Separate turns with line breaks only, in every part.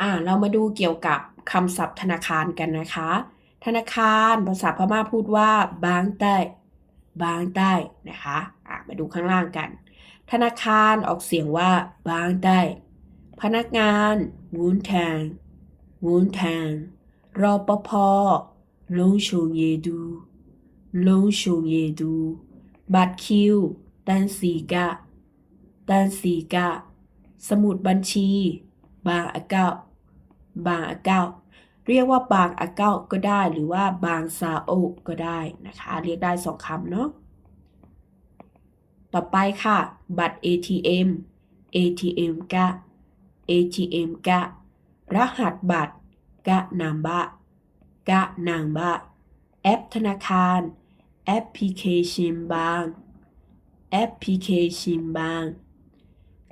อ่าเรามาดูเกี่ยวกับคำศัพท์ธนาคารกันนะคะ ธนาคารภาษาพม่าพูดว่าบางใต้บางใต้นะคะอ่ามาดูข้างล่างกัน ธนาคารออกเสียงว่าบางใต้พนักงานวุ้นแทงวุ้นแทงรอปภลงชงเยดูลงชงเยดู บัตรคิวตันสีกะตันสีกะ สมุดบัญชี บางอะเก้า บางอะเก้าเรียกว่าบางอะเก้าก็ได้หรือว่าบางซาโอก็ได้นะคะ เรียกได้สองคำเนาะต่อไปค่ะ บัตร ATM ATM กะ ATM กะ รหัสบัตรกะนามบะกะนางบะ แอปธนาคาร แอปพลิเคชันบาง แอปพลิเคชันบาง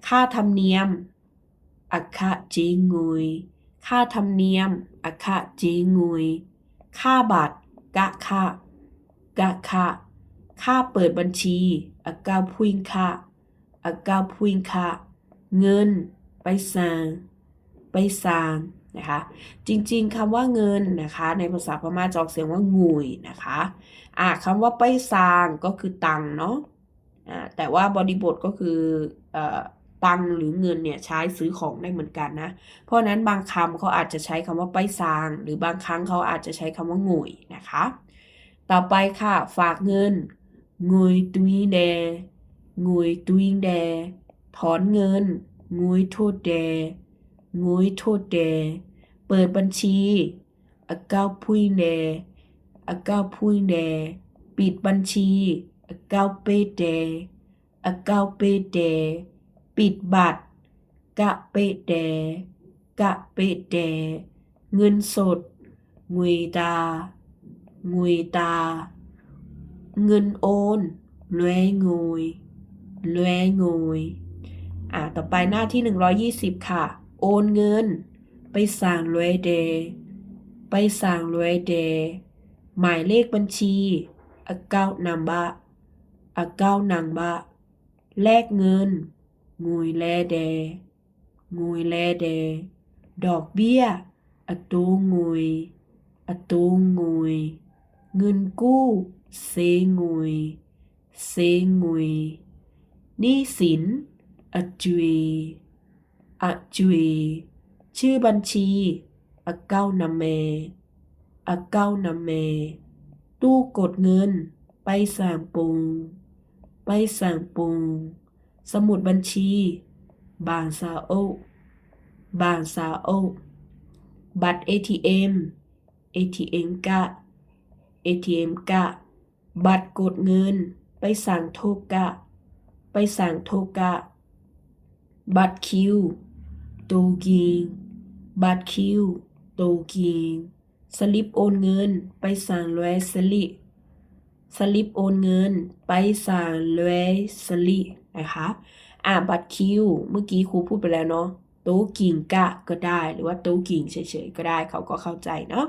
ค่าธรรมเนียม อัคคะเจงุย ค่าธรรมเนียมอัคคะเจงุย ค่าบัตร กะค่ากะค่าค่าเปิดบัญชีอักเก้าพุงค่าอักเก้าพุงค่าเงิน ไปสางไปสางนะคะจริงๆคำว่าเงินนะคะในภาษาพม่าจะออกเสียงว่างุยนะคะอ่าคำว่าไปสางก็คือตังเนาะอ่าแต่ว่าบริบทก็คือเอ่อ ตังหรือเงินเนี่ยใช้ซื้อของได้เหมือนกันนะ เพราะนั้นบางคำเขาอาจจะใช้คำว่าไปสร้าง หรือบางครั้งเขาอาจจะใช้คำว่างุยนะคะ ต่อไปค่ะ ฝากเงินงุยตุยแดงุยตุยแด ถอนเงินงุยโทษแดงุยโทษแด เปิดบัญชีอาเก้าพุยแดอาเก้าพุยแด ปิดบัญชีอาเก้าเปแดอาเก้าเปแด ปิดบัตร กะเปแด กะเปแด เงินสด งุยตา งุยตา เงินโอนลวยงุยลวยงยอ่าต่อไปหน้าที่ 120 ค่ะ โอนเงิน ไปสั่งลวยเด ไปสั่งลวยเด หมายเลขบัญชีอเก้านำบะอเก้านางบะแลกเงิน งุยแลเดงุยแลเด ดอกเบี้ยอตูงุยอตูงุยเงินกู้เซงุยเซงุยหนี้สินอจุยอจุยชื่อบัญชีอเก้านำเมอเก้านำเม ตู้กดเงิน ไปสั่งปุง ไปสั่งปุง สมุดบัญชี บางซาโอบางซาโอ บัตร ATM ATM กะ ATM กะ บัตรกดเงิน ไปสั่งโทกะ ไปสั่งโทกะ บัตรคิวตูกิง บัตรคิวตูกิง สลิปโอนเงิน ไปสั่งลสลิปสลิปโอนเงิน ไปสั่งลสลิป นะคะอ่าบัตรคิวเมื่อกี้ครูพูดไปแล้วเนาะโตกิงกะก็ได้ หรือว่าโตกิงเฉยๆก็ได้เขาก็เข้าใจเนาะ